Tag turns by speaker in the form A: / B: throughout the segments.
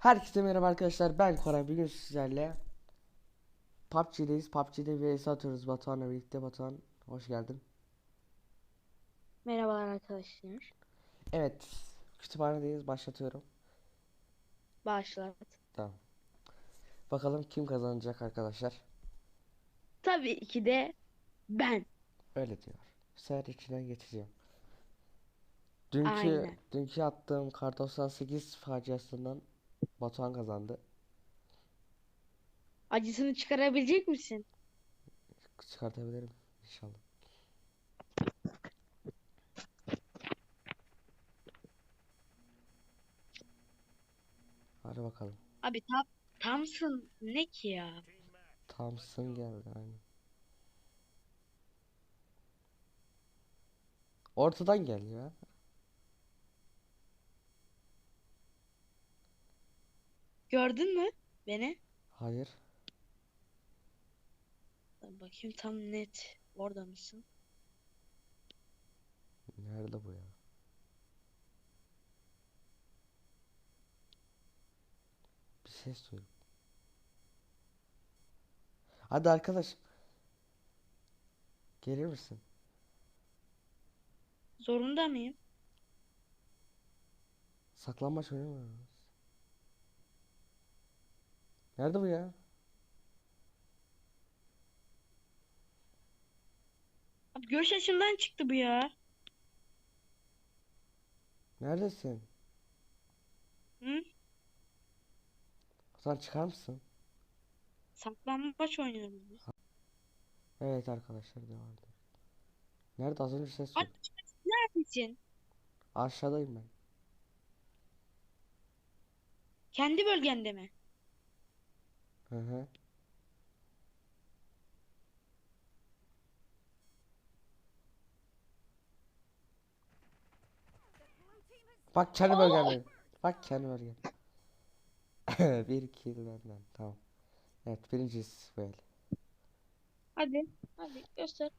A: Herkese merhaba arkadaşlar ben Koray bugün sizlerle PUBG'deyiz. PUBG'de vs atıyoruz Batuhan'la birlikte. Batuhan hoş geldin.
B: Merhabalar arkadaşlar.
A: Evet kütüphanedeyiz başlatıyorum.
B: Başlat.
A: Tamam. Bakalım kim kazanacak arkadaşlar?
B: Tabii ki de ben.
A: Öyle diyor. Sefer içinden geçeceğim. Dünkü
B: Aynen.
A: dünkü attığım Kar 98 faciasından Batuhan kazandı
B: Acısını çıkarabilecek misin?
A: Çıkartabilirim inşallah Hadi bakalım
B: Abi tam Thompson ne ki ya?
A: Thompson geldi aynen. Ortadan gel ya.
B: Gördün mü beni?
A: Hayır.
B: Bakayım tam net. Orada mısın?
A: Nerede bu ya? Bir ses duydum. Hadi arkadaş. Gelir misin?
B: Zorunda mıyım?
A: Saklanmaç oynamıyoruz. Nerede bu ya?
B: Abi görüş açımdan çıktı bu ya.
A: Neredesin?
B: Hı?
A: Zaman çıkar mısın?
B: Saklambaç oynuyoruz biz.
A: Evet arkadaşlar devam edelim. Nerede az önce ses duydum.
B: neredesin?
A: Aşağıdayım ben.
B: Kendi bölgende mi?
A: Hı hı. Bak kendi bölgemdeyim. Bak kendi bölgem. Bir kill benden. Tamam. Evet birincisi böyle.
B: Hadi. Hadi göster.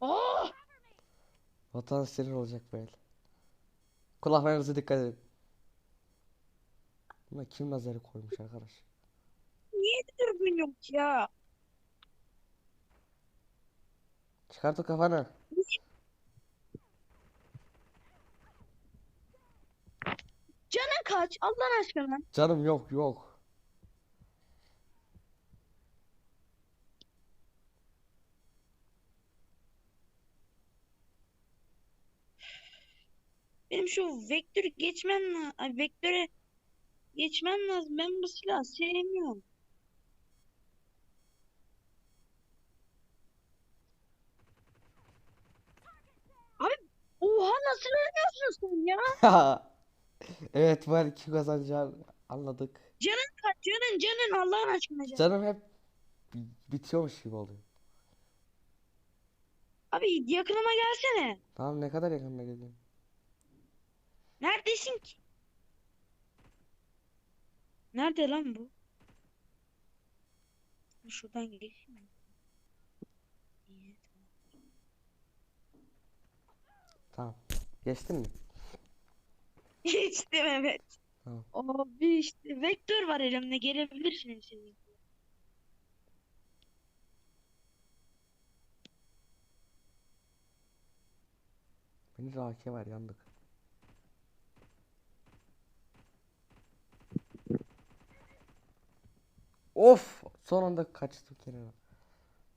B: Oh!
A: Vatan sinir olacak böyle. Kulaklarınıza dikkat edin. Buna kim nazarı koymuş arkadaş?
B: Niye dürbün yok ya?
A: Çıkart o kafanı.
B: Canın kaç? Allah aşkına.
A: Canım yok yok.
B: Benim şu vektörü geçmem lazım. Vektöre geçmem lazım. Ben bu silahı sevmiyorum. Abi oha nasıl ölmüyorsun sen ya?
A: Evet bu el kim kazanacağını anladık.
B: Canın kaç? Canın canın Allah'ın aşkına canın.
A: Canım hep bi- bitiyormuş gibi oluyor.
B: Abi yakınıma gelsene.
A: Tamam ne kadar yakında geleyim.
B: Neredesin ki? Nerede lan bu? Şuradan geçeyim. İyi,
A: Tamam. Geçtin mi?
B: Geçtim evet.
A: Tamam.
B: Abi işte vektör var elimde gelebilirsin.
A: Benim de AK var yandık. Of! Son anda kaçtım kenara.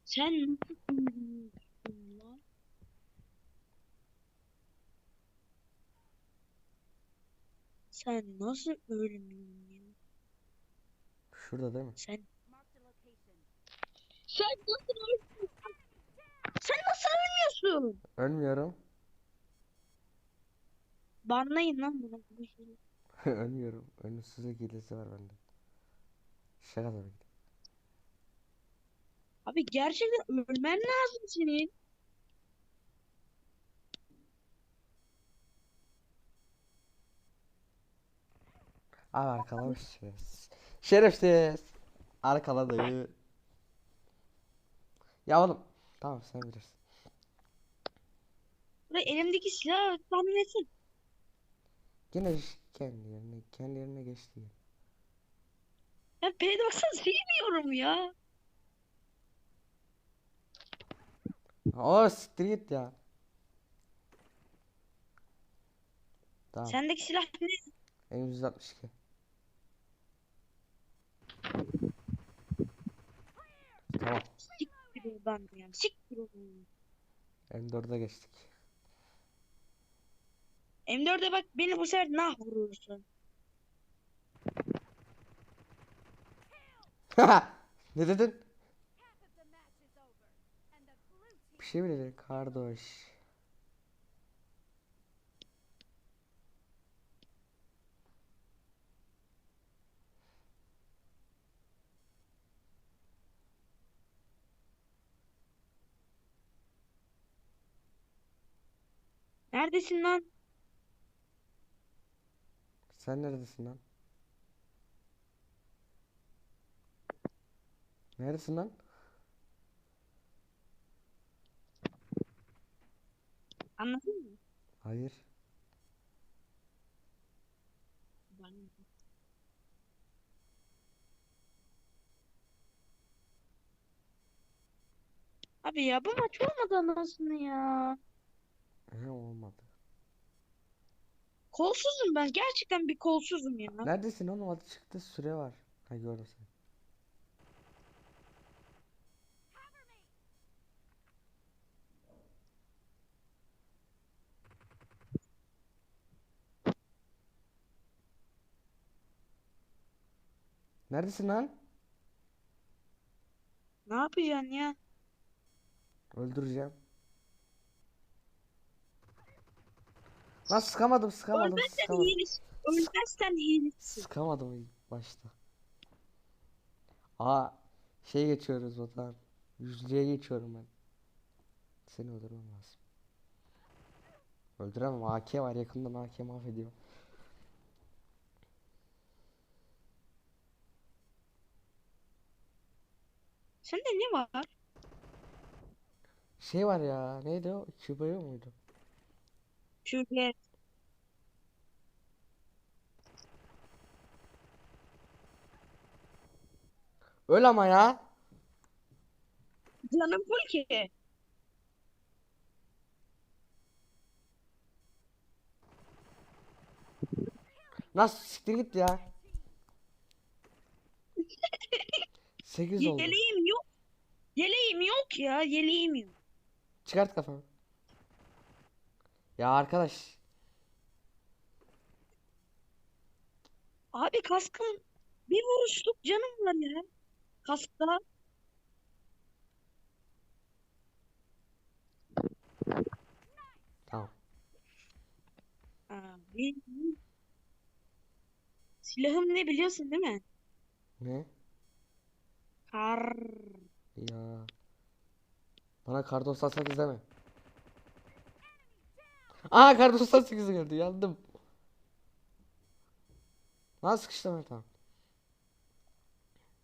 B: Sen nasıl lan? Sen nasıl ölmüyorsun ya?
A: Şurada değil mi?
B: Sen Sen nasıl ölmüyorsun? Sen nasıl ölmüyorsun?
A: Ölmüyorum.
B: Banlayın lan bunu.
A: Ölmüyorum. Ölümsüzlük hilesi var bende. Şaka tabii ki.
B: Abi gerçekten ölmen lazım senin.
A: Abi arkalamış şerefsiz. Arkaladı. Ya oğlum. Tamam sen bilirsin.
B: Buraya elimdeki silahı tahmin etsin.
A: Yine kendi yerine kendi yerine geçti. Ya.
B: P90 sevmiyorum ya.
A: Oo siktir git ya. Tamam.
B: Sendeki silah ne?
A: M162. Tamam.
B: Siktir oradan ya. Siktir oradan.
A: M4'e geçtik.
B: M4'e bak beni bu sefer nah vurursun.
A: Ne dedin? Bir şey mi dedin kardeş?
B: Neredesin lan?
A: Sen neredesin lan? Neredesin lan?
B: Anladın mı?
A: Hayır.
B: Ben- Abi ya bu maç olmadı anasını ya.
A: He olmadı.
B: Kolsuzum ben. Gerçekten bir kolsuzum ya.
A: Neredesin oğlum? Hadi çıktı süre var. Ha gördüm seni. Neredesin lan?
B: Ne yapacaksın ya?
A: Öldüreceğim. Lan sıkamadım sıkamadım
B: Ölmezsen
A: sıkamadım.
B: Ölmezsen hilesi.
A: Sıkamadım ilk başta. Aa şey geçiyoruz zaman. Yüzlüğe geçiyorum ben. Seni öldürmem lazım. Öldüremem AK var yakından AK mahvediyor.
B: Sende ne var?
A: Şey var ya neydi o? Kübaya muydu?
B: Şöyle
A: Öl ama ya.
B: canım full ki.
A: Nasıl siktir git ya. 8 oldu.
B: Yeleğim yok. Yeleğim yok ya. Yeleğim yok.
A: Çıkart kafanı. Ya arkadaş.
B: Abi kaskım bir vuruşluk canım var ya. Kaskta.
A: Tamam.
B: Abi. Silahım ne biliyorsun değil mi?
A: Ne?
B: Kar.
A: Ya. Bana kar 98 deme. Aa kar 98 geldi yandım. Lan sıkıştım tamam.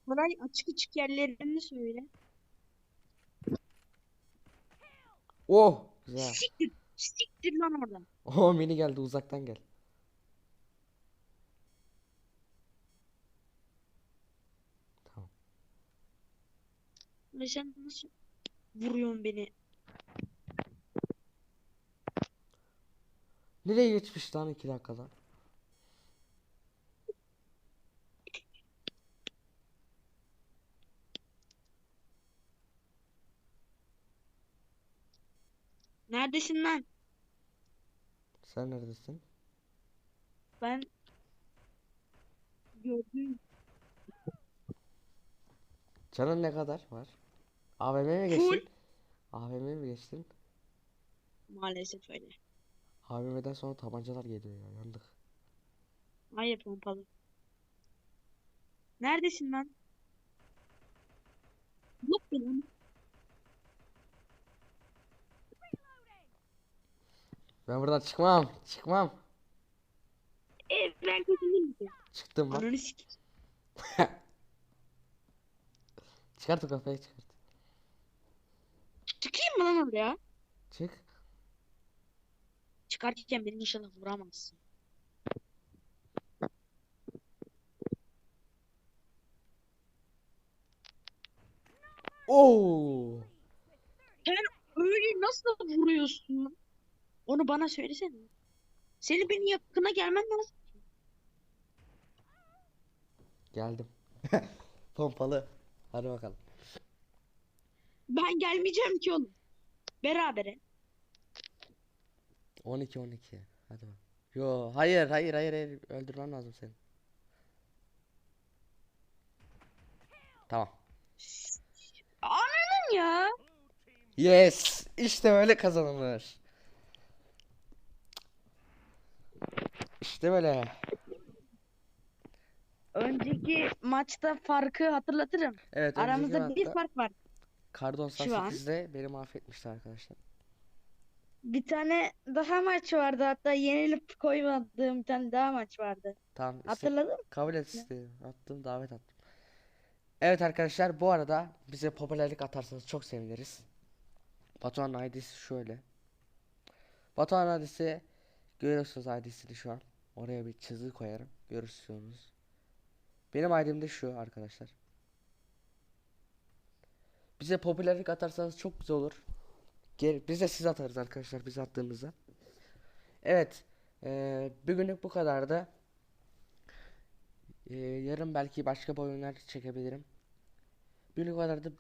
B: Koray açık açık yerlerini söyle.
A: Oh güzel.
B: Siktir. Siktir lan oradan.
A: Oh mini geldi uzaktan gel.
B: Ve sen nasıl vuruyorsun beni?
A: Nereye geçmiş lan 2 dakikada?
B: Neredesin lan?
A: Sen neredesin?
B: Ben gördüm.
A: Canın ne kadar var? AVM'ye mi
B: Full.
A: geçtin? AVM'ye mi geçtin?
B: Maalesef öyle.
A: AVM'den sonra tabancalar geliyor ya yandık.
B: Hayır pompalı. Neredesin lan? Yok lan.
A: Ben buradan çıkmam. Çıkmam.
B: E ben de.
A: Çıktım bak.
B: Ananı sik.
A: Çıkart o kafayı çıkart.
B: Mı lan oraya?
A: Çık.
B: Çıkarken beni inşallah vuramazsın.
A: Oo.
B: Öyle nasıl vuruyorsun? Onu bana söylesene. Senin benim yakına gelmen lazım.
A: Geldim. Pompalı. Hadi bakalım.
B: Ben gelmeyeceğim ki oğlum. Berabere.
A: 12 12. Hadi bak. Yo hayır hayır hayır hayır öldürmem lazım seni. Tamam.
B: Ananın ya.
A: Yes. İşte böyle kazanılır. İşte böyle.
B: Önceki maçta farkı hatırlatırım.
A: Evet önceki
B: Aramızda bir
A: maçta
B: fark var.
A: Kardon
B: Şu an.
A: 8'de beni mahvetmişti arkadaşlar.
B: Bir tane daha maç vardı. Hatta yenilip koymadığım bir tane daha maç vardı.
A: Tamam
B: Hatırladın mı?
A: kabul et istedim. Attım davet attım. Evet arkadaşlar bu arada bize popülerlik atarsanız çok seviniriz. Batuhan'ın ID'si şöyle. Batuhan ID'si görüyorsunuz ID'sini şu an. Oraya bir çizgi koyarım. Görürsünüz. Benim ID'm de şu arkadaşlar. Bize popülerlik atarsanız çok güzel olur. Gel, biz de siz atarız arkadaşlar biz attığımızda. Evet. eee bugünlük bu kadardı. Eee, yarın belki başka oyunlar çekebilirim. Bugünlük bu kadardı.